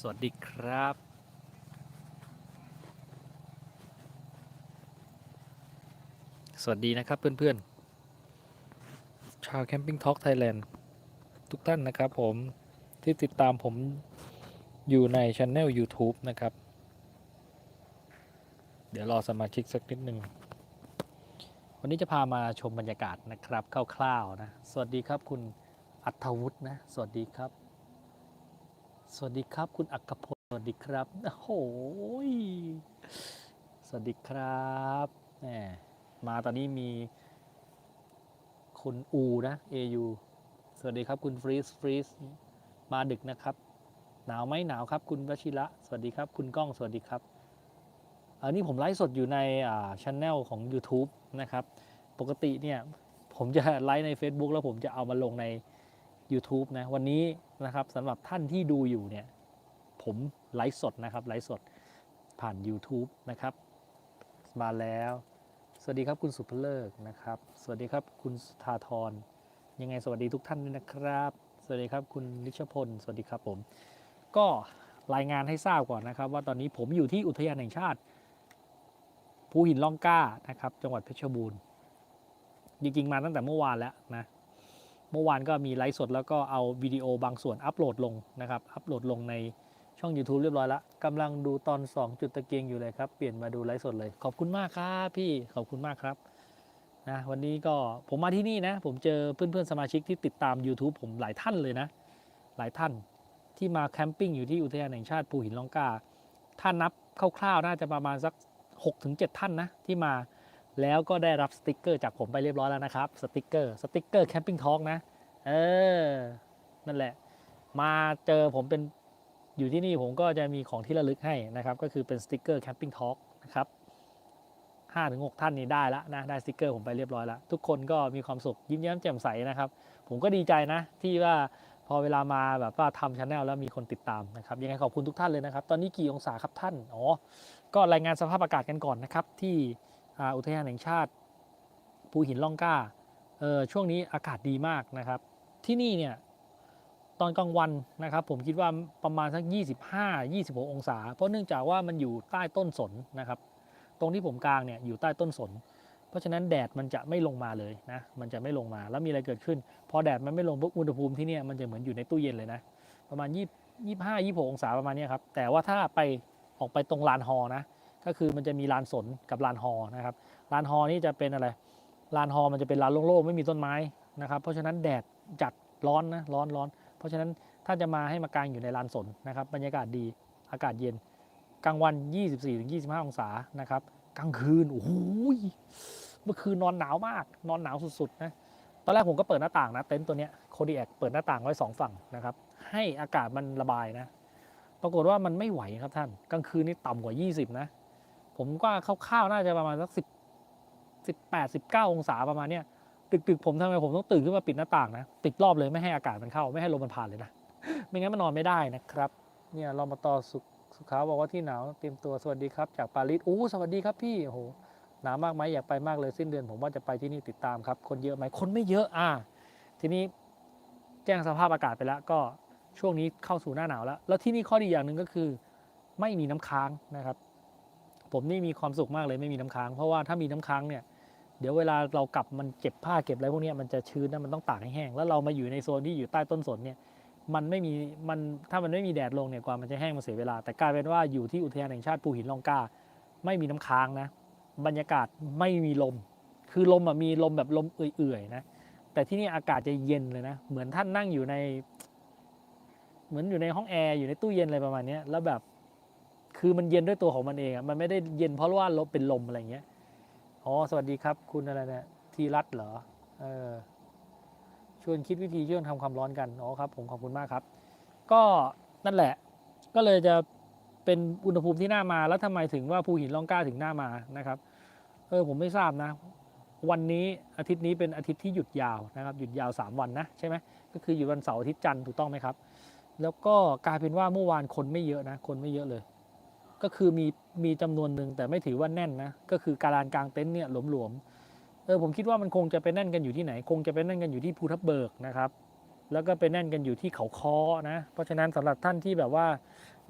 สวัสดีครับ สวัสดีนะครับเพื่อนๆ ชาวแคมปิ้งท a l k ไทยแลนด์ทุกท่านนะครับผมที่ติดตามผมอยู่ในช anel YouTube นะครับ เดี๋ยวรอสมาชิกสักนิดหนึ่ง วันนี้จะพามาชมบรรยากาศนะครับคร่าวๆนะ สวัสดีครับคุณอัธวุฒินะ สวัสดีครับ สวัสดีครับ คุณอักขพลสวัสดีครับโอ้โหยสวัสดีครับแหมมาตอนนี้มีคุณอูนะ AU สวัสดีครับคุณฟรีสฟรีสมาดึกนะครับ หนาวไหมหนาวครับ คุณวชิระสวัสดีครับ คุณก้องสวัสดีครับอันนี้ผมไลฟ์สดอยู่ในอ่าช anel ของ YouTube นะครับ ปกติเนี่ยผมจะไลฟ์ใน Facebook แล้วผมจะเอามาลงใน YouTube นะ วันนี้ นะครับสำหรับท่านที่ดูอยู่เนี่ยผมไลฟ์สดนะครับไลฟ์สดผ่าน YouTube นะครับ มาแล้ว สวัสดีครับคุณสุภเลิกนะครับ สวัสดีครับคุณสุธาธรยังไงสวัสดีทุกท่านด้วยนะครับ สวัสดีครับคุณนิชพลสวัสดีครับผม ก็รายงานให้ทราบก่อนนะครับ ว่าตอนนี้ผมอยู่ที่อุทยานแห่งชาติภูหินล่องกล้านะครับ จังหวัดเพชรบูรณ์จริงๆมาตั้งแต่เมื่อวานแล้วนะ มื่อวานก็มีไลฟ์สดแล้วก็เอาวิดีโอบางส่วนอัปโหลดลงนะครับ อัปโหลดลงในช่อง YouTube เรียบร้อยแล้วกำลังดูตอน 2 จุดตะเกียงอยู่เลยครับ เปลี่ยนมาดูไลฟ์สดเลย ขอบคุณมากครับพี่ ขอบคุณมากครับนะวันนี้ก็ผมมาที่นี่นะ ผมเจอเพื่อนๆสมาชิกที่ติดตาม YouTube ผมหลายท่านเลยนะ หลายท่านที่มาแคมปิ้งอยู่ที่อุทยานแห่งชาติภูหินล่องกา ถ้านับคร่าวๆน่าจะประมาณสัก 6-7 ท่านนะที่มา แล้วก็ได้รับสติกเกอร์จากผมไปเรียบร้อยแล้วนะครับสติกเกอร์สติกเกอร์แคมปิ้งทอกนะเออนั่นแหละ มาเจอผมเป็นอยู่ที่นี่ผมก็จะมีของที่ระลึกให้นะครับ ก็คือเป็นสติกเกอร์แคมปิ้งทอกนะครับห้าถึงหกท่านนี้ได้แล้วนะได้สติกเกอร์ผมไปเรียบร้อยแล้ว ทุกคนก็มีความสุขยิ้มแย้มแจ่มใสนะครับ ผมก็ดีใจนะ ที่ว่าพอเวลามาแบบว่าทำชาแนลแล้วมีคนติดตามนะครับยังไงขอบคุณทุกท่านเลยนะครับ ตอนนี้กี่องศาครับท่านอ๋อก็รายงานสภาพอากาศกันก่อนนะครับที่ อุทยานแห่งชาติภูหินล่องกล้าเออช่วงนี้อากาศดีมากนะครับ ที่นี่เนี่ยตอนกลางวันนะครับผมคิดว่าประมาณสัก 25 26 องศา เพราะเนื่องจากว่ามันอยู่ใต้ต้นสนนะครับ ตรงที่ผมกลางเนี่ยอยู่ใต้ต้นสน เพราะฉะนั้นแดดมันจะไม่ลงมาเลยนะมันจะไม่ลงมาแล้วมีอะไรเกิดขึ้น พอแดดมันไม่ลงปุ๊บอุณหภูมิที่นี่มันจะเหมือนอยู่ในตู้เย็นเลยนะประมาณ25-26 องศาประมาณนี้ครับแต่ว่าถ้าไปออกไปตรงลานฮอนะ ก็คือมันจะมีลานสนกับลานฮอนะครับลานฮอนี่จะเป็นอะไรลานฮอมันจะเป็นลานโล่งๆไม่มีต้นไม้นะครับ เพราะฉะนั้นแดดจัดร้อนนะร้อนร้อน เพราะฉะนั้นถ้าจะมาให้มากางอยู่ในลานสนนะครับบรรยากาศดีอากาศเย็นกลางวัน 24-25 องศานะครับกลางคืนโอ้โหเมื่อคืนนอนหนาวมาก นอนหนาวสุดๆนะตอนแรกผมก็เปิดหน้าต่างนะเต็นท์ตัวเนี้ยโคดีแอคเปิดหน้าต่างไว้สองฝั่งนะครับให้อากาศมันระบายนะ ปรากฏว่ามันไม่ไหวครับท่าน กลางคืนนี่ต่ำกว่า 20 นะ ผมก็คร่าวๆน่าจะประมาณสักสิบสิบแปดสิบเก้าองศาประมาณเนี้ยดึกๆผมทำไมผมต้องตื่นขึ้นมาปิดหน้าต่างนะติดรอบเลยไม่ให้อากาศมันเข้าไม่ให้ลมมันผ่านเลยนะไม่งั้นมันนอนไม่ได้นะครับ เนี่ยรอมาต่อสุขสุขาวบอกว่าที่หนาวเตรียมตัวสวัสดีครับจากปารีสโอ้สวัสดีครับพี่โอ้โหหนาวมากไหมอยากไปมากเลยสิ้นเดือน ผมว่าจะไปที่นี่ติดตามครับ คนเยอะไหมคนไม่เยอะอ่า ทีนี้แจ้งสภาพอากาศไปแล้ว ก็ช่วงนี้เข้าสู่หน้าหนาวแล้ว แล้วที่นี่ข้อดีอย่างหนึ่งก็คือ ไม่มีน้ำค้างนะครับ ผมนี่มีความสุขมากเลยไม่มีน้ำค้าง เพราะว่าถ้ามีน้ำค้างเนี่ยเดี๋ยวเวลาเรากลับมันเก็บผ้าเก็บอะไรพวกนี้มันจะชื้นนะมันต้องตากให้แห้ง แล้วเรามาอยู่ในโซนที่อยู่ใต้ต้นสนเนี่ยมันไม่มีมันถ้ามันไม่มีแดดลงเนี่ยกว่ามันจะแห้งมันเสียเวลา แต่กลายเป็นว่าอยู่ที่อุทยานแห่งชาติภูหินลองกา ไม่มีน้ำค้างนะ บรรยากาศไม่มีลม คือลมอะมีลมแบบลมเอื่อยๆนะแต่ที่นี่อากาศจะเย็นเลยนะ เหมือนท่านนั่งอยู่ใน เหมือนอยู่ในห้องแอร์อยู่ในตู้เย็นอะไรประมาณนี้แล้วแบบ คือมันเย็นด้วยตัวของมันเองอะมันไม่ได้เย็นเพราะว่าลมเป็นลมอะไรเงี้ยอ๋อสวัสดีครับคุณอะไรเนี่ยทีรัตเหรอเออชวนคิดวิธีช่วยทำความร้อนกันอ๋อครับผมขอบคุณมากครับ ก็นั่นแหละ ก็เลยจะเป็นอุณหภูมิที่น่ามาแล้วทำไมถึงว่าภูหินล่องกล้าถึงหน่ามานะครับเออผมไม่ทราบนะ วันนี้อาทิตย์นี้เป็นอาทิตย์ที่หยุดยาวนะครับ หยุดยาว 3 วันนะใช่ไหมก็คือหยุดวันเสาร์อาทิตย์จันทร์ถูกต้องไหมครับ แล้วก็กลายเป็นว่าเมื่อวานคนไม่เยอะนะ คนไม่เยอะเลย ก็คือมีมีจำนวนหนึ่งแต่ไม่ถือว่าแน่นนะ ก็คือการลานกลางเต็นท์เนี่ยหลวมๆเออผมคิดว่ามันคงจะไปแน่นกันอยู่ที่ไหน คงจะไปแน่นกันอยู่ที่ภูทับเบิกนะครับ แล้วก็ไปแน่นกันอยู่ที่เขาคอนะ เพราะฉะนั้นสำหรับท่านที่แบบว่า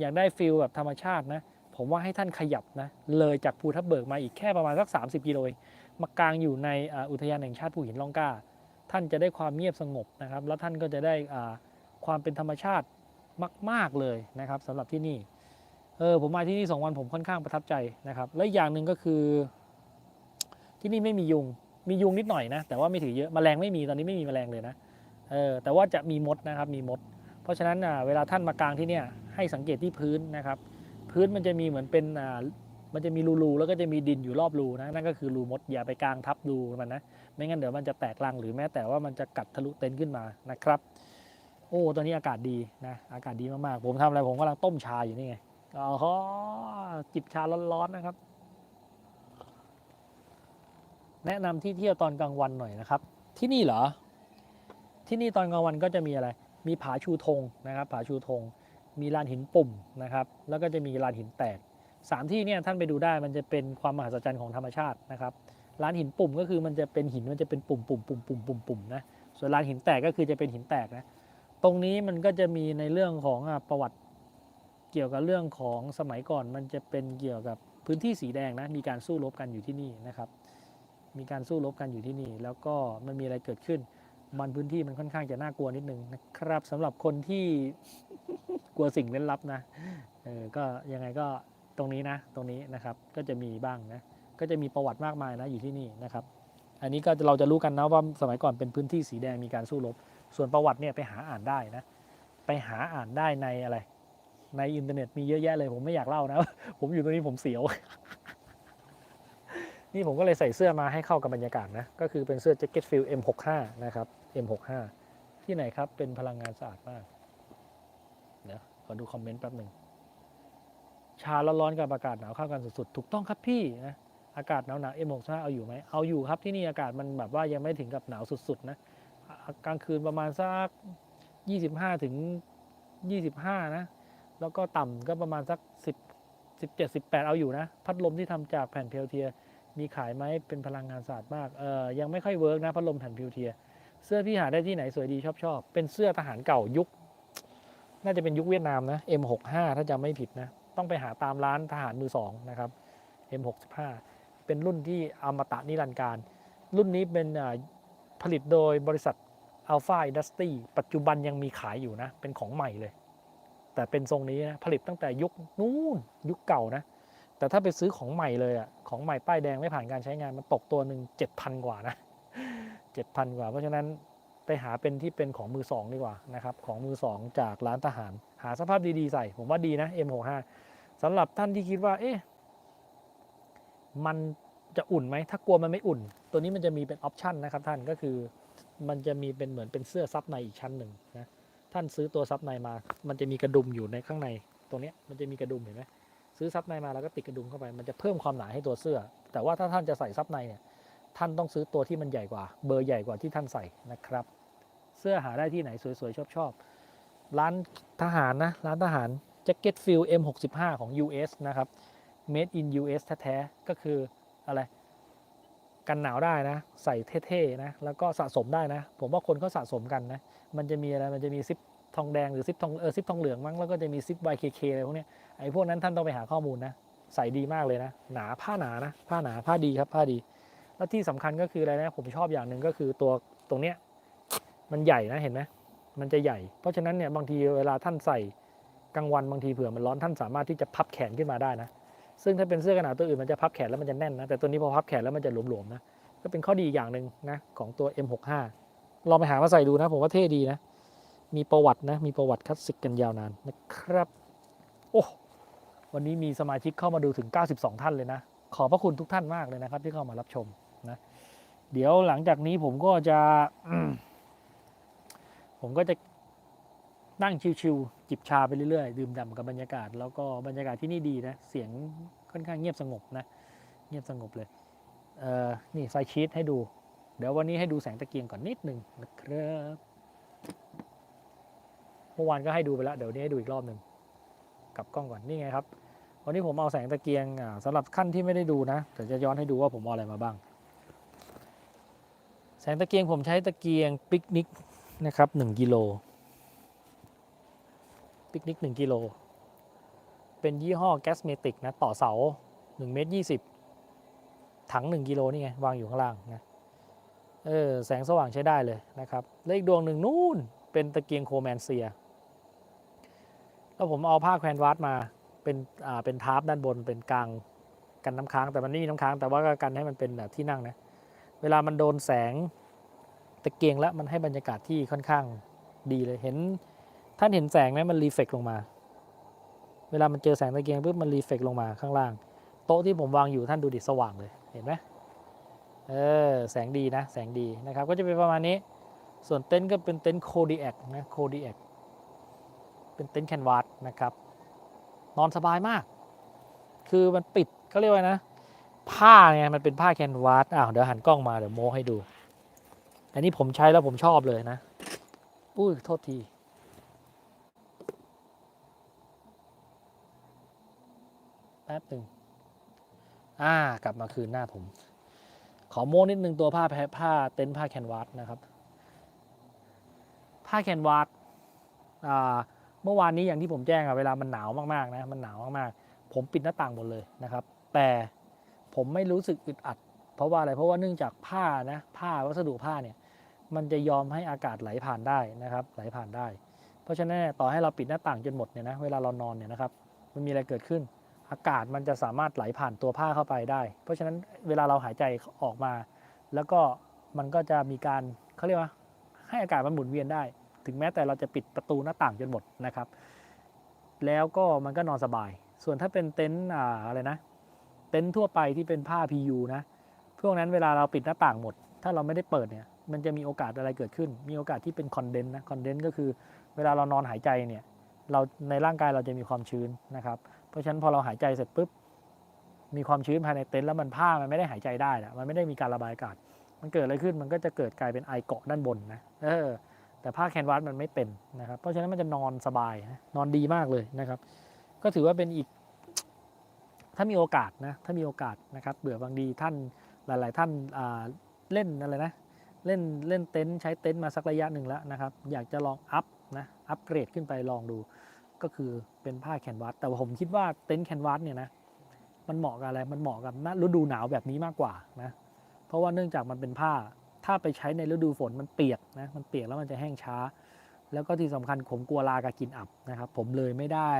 อยากได้ฟิลแบบธรรมชาตินะ ผมว่าให้ท่านขยับนะ เลยจากภูทับเบิกมาอีกแค่ประมาณสัก 30 กิโลเองมากลางอยู่ในอุทยานแห่งชาติภูหินล่องกล้า ท่านจะได้ความเงียบสงบนะครับ แล้วท่านก็จะได้ความเป็นธรรมชาติมาก ๆเลยนะครับสำหรับที่นี่ เออผมมาที่นี่สองวันผมค่อนข้างประทับใจนะครับ และอย่างหนึ่งก็คือ ที่นี่ไม่มียุง มียุงนิดหน่อยนะ แต่ว่าไม่ถือเยอะแมลงไม่มีตอนนี้ไม่มีแมลงเลยนะเออแต่ว่าจะมีมดนะครับมีมด เพราะฉะนั้นอ่าเวลาท่านมากางที่เนี่ยให้สังเกตที่พื้นนะครับ พื้นมันจะมีเหมือนเป็นอ่ามันจะมีรูๆแล้วก็จะมีดินอยู่รอบรูนะนั่นก็คือรูมดอย่าไปกลางทับรูมันนะไม่งั้นเดี๋ยวมันจะแตกรังหรือแม้แต่ว่ามันจะกัดทะลุเต็นท์ขึ้นมานะครับ โอ้ตอนนี้อากาศดีนะอากาศดีมากๆผมทำอะไรผมกำลังต้มชาอยู่นี่ไง อ๋อจิบชาร้อนๆนะครับ แนะนำที่เที่ยวตอนกลางวันหน่อยนะครับ ที่นี่เหรอ ที่นี่ตอนกลางวันก็จะมีอะไร มีผาชูธงนะครับ ผาชูธง มีลานหินปุ่มนะครับ แล้วก็จะมีลานหินแตกสามที่เนี่ยท่านไปดูได้มันจะเป็นความมหัศจรรย์ของธรรมชาตินะครับลานหินปุ่มก็คือมันจะเป็นหินมันจะเป็นปุ่มปุ่มปุ่มปุ่มปุ่มปุ่มนะส่วนลานหินแตกก็คือจะเป็นหินแตกนะตรงนี้มันก็จะมีในเรื่องของประวัติ เกี่ยวกับเรื่องของสมัยก่อนมันจะเป็นเกี่ยวกับพื้นที่สีแดงนะมีการสู้รบกันอยู่ที่นี่นะครับ มีการสู้รบกันอยู่ที่นี่ แล้วก็มันมีอะไรเกิดขึ้น มันพื้นที่มันค่อนข้างจะน่ากลัวนิดนึงนะครับสำหรับคนที่กลัวสิ่งเล่นลับนะเออก็ยังไงก็ตรงนี้นะตรงนี้นะครับก็จะมีบ้างนะก็จะมีประวัติมากมายนะอยู่ที่นี่นะครับ อันนี้ก็เราจะรู้กันนะว่าสมัยก่อนเป็นพื้นที่สีแดงมีการสู้รบ ส่วนประวัติเนี่ยไปหาอ่านได้นะไปหาอ่านได้ในอะไร ในอินเทอร์เน็ตมีเยอะแยะเลยผมไม่อยากเล่านะ ผมอยู่ตรงนี้ผมเสียว นี่ผมก็เลยใส่เสื้อมาให้เข้ากับบรรยากาศนะ ก็คือเป็นเสื้อแจ็คเก็ตฟิล M65 นะครับ M65 ที่ไหนครับ เป็นพลังงานสะอาดมาก เดี๋ยวขอดูคอมเมนต์แป๊บหนึ่งชาร้อนๆกับอากาศหนาวเข้ากันสุดๆ ถูกต้องครับพี่นะอากาศหนาวหนาว M65 เอาอยู่ไหมเอาอยู่ครับที่นี่อากาศมันแบบว่ายังไม่ถึงกับหนาวสุดๆนะกลางคืนประมาณสัก 25 ถึง 25 นะ แล้วก็ต่ำก็ประมาณสัก 10 17 18 เอาอยู่นะ พัดลมที่ทำจากแผ่นเพลเทีย มีขายไหมเป็นพลังงานสะอาดมากเออยังไม่ค่อยเวิร์กนะพัดลมแผ่นเพลเทีย เสื้อพี่หาได้ที่ไหนสวยดีชอบชอบเป็นเสื้อทหารเก่ายุค น่าจะเป็นยุคเวียดนามนะ M65 ถ้าจำไม่ผิดนะ ต้องไปหาตามร้านทหารมือสองนะครับ M65 เป็นรุ่นที่อมตะนิรันดร์การ รุ่นนี้เป็นผลิตโดยบริษัท Alpha Industry ปัจจุบันยังมีขายอยู่นะ เป็นของใหม่เลย แต่เป็นทรงนี้นะผลิตตั้งแต่ยุคนู้นยุคเก่านะ แต่ถ้าไปซื้อของใหม่เลยอะของใหม่ป้ายแดงไม่ผ่านการใช้งานมันตกตัวหนึ่งเจ็ดพันกว่านะเจ็ดพันกว่า เพราะฉะนั้นไปหาเป็นที่เป็นของมือสองดีกว่านะครับของมือสองจากร้านทหาร หาสภาพดีๆใส่ ผมว่าดีนะ M65 สำหรับท่านที่คิดว่าเอ๊ะมันจะอุ่นไหมถ้ากลัวมันไม่อุ่น ตัวนี้มันจะมีเป็นออปชันนะครับท่านก็คือมันจะมีเป็นเหมือนเป็นเสื้อซับในอีกชั้นหนึ่งนะ ท่านซื้อตัวซับในมา มันจะมีกระดุมอยู่ในข้างในตรงนี้มันจะมีกระดุมเห็นไหมซื้อซับในมาแล้วก็ติดกระดุมเข้าไป มันจะเพิ่มความหนาให้ตัวเสื้อ แต่ว่าถ้าท่านจะใส่ซับในเนี่ย ท่านต้องซื้อตัวที่มันใหญ่กว่า เบอร์ใหญ่กว่าที่ท่านใส่นะครับ เสื้อหาได้ที่ไหนสวยๆชอบๆร้านทหารนะ ร้านทหาร Jacket Feel M65 ของ US นะครับ Made in US แท้ๆก็คืออะไร กันหนาวได้นะ ใส่เท่ๆนะแล้วก็สะสมได้นะ ผมว่าคนเขาสะสมกันนะ มันจะมีอะไรมันจะมีซิปทองแดงหรือซิปทองเออซิปทองเหลืองมั้งแล้วก็จะมีซิป YKK อะไรพวกนี้ไอ้พวกนั้นท่านต้องไปหาข้อมูลนะ ใส่ดีมากเลยนะ หนาผ้าหนานะ ผ้าหนาผ้าดีครับผ้าดี แล้วที่สำคัญก็คืออะไรนะผมชอบอย่างหนึ่งก็คือตัวตรงเนี้ยมันใหญ่นะเห็นไหมมันจะใหญ่ เพราะฉะนั้นเนี่ยบางทีเวลาท่านใส่กลางวันบางทีเผื่อมันร้อนท่านสามารถที่จะพับแขนขึ้นมาได้นะ ซึ่งถ้าเป็นเสื้อกันหนาวตัวอื่นมันจะพับแขนแล้วมันจะแน่นนะ แต่ตัวนี้พอพับแขนแล้วมันจะหลวมๆนะ ก็เป็นข้อดีอย่างหนึ่งนะของตัว M65 ลองไปหามาใส่ดูนะ ผมว่าเท่ดีนะ มีประวัตินะ มีประวัติคลาสสิกกันยาวนานนะครับ โอ้ วันนี้มีสมาชิกเข้ามาดูถึง 92 ท่านเลยนะ ขอบพระคุณทุกท่านมากเลยนะครับ ที่เข้ามารับชมนะ เดี๋ยวหลังจากนี้ผมก็จะ ผมก็จะ นั่งชิวๆจิบชาไปเรื่อยๆ ดื่มด่ำกับบรรยากาศ แล้วก็บรรยากาศที่นี่ดีนะ เสียงค่อนข้างเงียบสงบนะ เงียบสงบเลยเออนี่ไฟชีตให้ดู เดี๋ยววันนี้ให้ดูแสงตะเกียงก่อนนิดหนึ่งนะครับเมื่อวานก็ให้ดูไปแล้ว เดี๋ยวนี้ให้ดูอีกรอบหนึ่งกลับกล้องก่อนนี่ไงครับวันนี้ผมเอาแสงตะเกียงอ่าสำหรับขั้นที่ไม่ได้ดูนะแต่จะย้อนให้ดูว่าผมเอาอะไรมาบ้าง แสงตะเกียงผมใช้ตะเกียงปิกนิกนะครับ1กิโล ปิกนิก 1 กิโล เป็นยี่ห้อแกสเมติกนะ ต่อเสา1เมตร20 ถัง 1 กิโลนี่ไง วางอยู่ข้างล่างนะ เออ แสงสว่างใช้ได้เลยนะครับ เลขดวงหนึ่งนู่น เป็นตะเกียงโคแมนเซีย แล้วผมเอาผ้าแควนวาสมา เป็น อ่า เป็นทาร์ปด้านบน เป็นกลาง กันน้ำค้าง แต่มันไม่มีน้ำค้าง แต่ว่าก็กันให้มันเป็นแบบที่นั่งนะ เวลามันโดนแสงตะเกียงแล้วมันให้บรรยากาศที่ค่อนข้างดีเลย เห็น ท่านเห็นแสงไหมมันรีเฟกลงมา เวลามันเจอแสงตะเกียงปุ๊บมันรีเฟกลงมาข้างล่าง โต๊ะที่ผมวางอยู่ท่านดูดิสว่างเลยเห็นไหมเออแสงดีนะแสงดีนะครับก็จะเป็นประมาณนี้ ส่วนเต็นท์ก็เป็นเต็นท์โคดีแอคนะโคดีแอคเป็นเต็นท์แคนวาสนะครับ นอนสบายมาก คือมันปิดเขาเรียกว่านะ ผ้าไงมันเป็นผ้าแคนวาสอ้าวเดี๋ยวหันกล้องมาเดี๋ยวโมให้ดู อันนี้ผมใช้แล้วผมชอบเลยนะอุ้ยโทษที ป๊บหนึ่งอ่ากลับมาคืนหน้าผม ขอโม้นิดนึงตัวผ้าแพผ้าเต็นท์ผ้าแคนวาสนะครับ ผ้าแคนวาสอ่าเมื่อวานนี้อย่างที่ผมแจ้งอะเวลามันหนาวมากๆนะมันหนาวมากๆ ผมปิดหน้าต่างหมดเลยนะครับ แต่ผมไม่รู้สึกอึดอัด เพราะว่าอะไรเพราะว่าเนื่องจากผ้านะผ้าวัสดุผ้าเนี่ยมันจะยอมให้อากาศไหลผ่านได้นะครับไหลผ่านได้ เพราะฉะนั้นต่อให้เราปิดหน้าต่างจนหมดเนี่ยนะเวลาเรานอนเนี่ยนะครับมันมีอะไรเกิดขึ้น อากาศมันจะสามารถไหลผ่านตัวผ้าเข้าไปได้ เพราะฉะนั้นเวลาเราหายใจออกมา แล้วก็มันก็จะมีการเขาเรียกว่าให้อากาศมันหมุนเวียนได้ ถึงแม้แต่เราจะปิดประตูหน้าต่างจนหมดนะครับ แล้วก็มันก็นอนสบาย ส่วนถ้าเป็นเต็นท์อ่าอะไรนะ เต็นท์ทั่วไปที่เป็นผ้า PU นะ พวกนั้นเวลาเราปิดหน้าต่างหมด ถ้าเราไม่ได้เปิดเนี่ย มันจะมีโอกาสอะไรเกิดขึ้น มีโอกาสที่เป็นคอนเดนต์นะ คอนเดนต์ก็คือเวลาเรานอนหายใจเนี่ย เราในร่างกายเราจะมีความชื้นนะครับ เพราะฉะนั้นพอเราหายใจเสร็จปุ๊บมีความชื้นภายในเต็นท์แล้วมันผ้ามันไม่ได้หายใจได้ละมันไม่ได้มีการระบายอากาศ มันเกิดอะไรขึ้นมันก็จะเกิดกลายเป็นไอเกาะด้านบนนะเออแต่ผ้าแคนวาสมันไม่เป็นนะครับ เพราะฉะนั้นมันจะนอนสบายนะนอนดีมากเลยนะครับ ก็ถือว่าเป็นอีก ถ้ามีโอกาสนะถ้ามีโอกาสนะครับเบื่อบางดีท่านหลาย ๆ ท่านอ่าเล่นอะไรนะเล่นเล่นเต็นท์ใช้เต็นท์มาสักระยะหนึ่งแล้วนะครับ อยากจะลองอัพนะอัปเกรดขึ้นไปลองดู ก็คือเป็นผ้าแคนวาสแต่ว่าผมคิดว่าเต็นท์แคนวาสเนี่ยนะมันเหมาะกับอะไรมันเหมาะกับหน้าฤดูหนาวแบบนี้มากกว่านะเพราะว่าเนื่องจากมันเป็นผ้าถ้าไปใช้ในฤดูฝนมันเปียกนะมันเปียกแล้วมันจะแห้งช้า แล้วก็ที่สำคัญผมกลัวลากากินอับนะครับ ผมเลยไม่ได้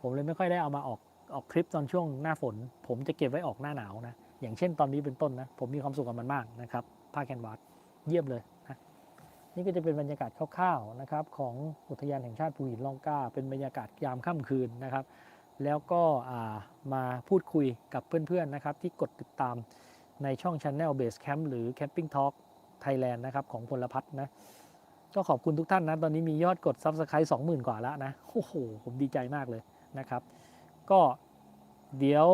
ผมเลยไม่ค่อยได้เอามาออกออกคลิปตอนช่วงหน้าฝน ผมจะเก็บไว้ออกหน้าหนาวนะอย่างเช่นตอนนี้เป็นต้นนะผมมีความสุขกับมันมากนะครับผ้าแคนวาสเยี่ยมเลย นี่ก็จะเป็นบรรยากาศคร่าวๆนะครับของอุทยานแห่งชาติภูหินร่องกล้า เป็นบรรยากาศยามค่ำคืนนะครับ แล้วก็มาพูดคุยกับเพื่อนๆนะครับ ที่กดติดตามในช่อง Channel Base Camp หรือ Camping Talk Thailand นะครับของพลพัฒน์นะก็ขอบคุณทุกท่านนะ ตอนนี้มียอดกด Subscribe 20,000 กว่าแล้วนะ โอ้โห ผมดีใจมากเลยนะครับ ก็เดี๋ยว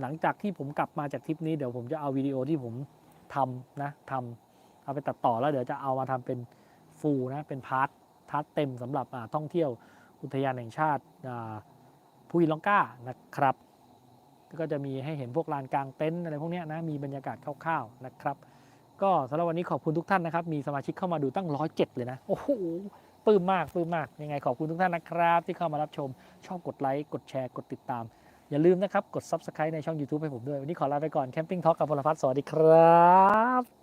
หลังจากที่ผมกลับมาจากทริปนี้เดี๋ยวผมจะเอาวิดีโอที่ผมทำนะทำ เอาไปตัดต่อแล้วเดี๋ยวจะเอามาทำเป็นฟูนะเป็นพาร์ทพาร์ทเต็มสำหรับท่องเที่ยวอุทยานแห่งชาติอ่าภูหินลองก้านะครับก็จะมีให้เห็นพวกลานกลางเต็นท์อะไรพวกเนี้ยนะมีบรรยากาศคร่าวๆนะครับ ก็สำหรับวันนี้ขอบคุณทุกท่านนะครับ มีสมาชิกเข้ามาดูตั้งร้อยเจ็ดเลยนะ โอ้โหปลื้มมากปลื้มมาก ยังไงขอบคุณทุกท่านนะครับ ที่เข้ามารับชม ชอบกดไลค์ กดแชร์ กดติดตาม อย่าลืมนะครับ กด Subscribe ในช่อง YouTube ให้ผมด้วย วันนี้ขอลาไปก่อนแคมปิ้งทอ k กับพลพัฒน์สวัสดีครับ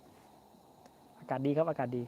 าศดีครับอากาศดี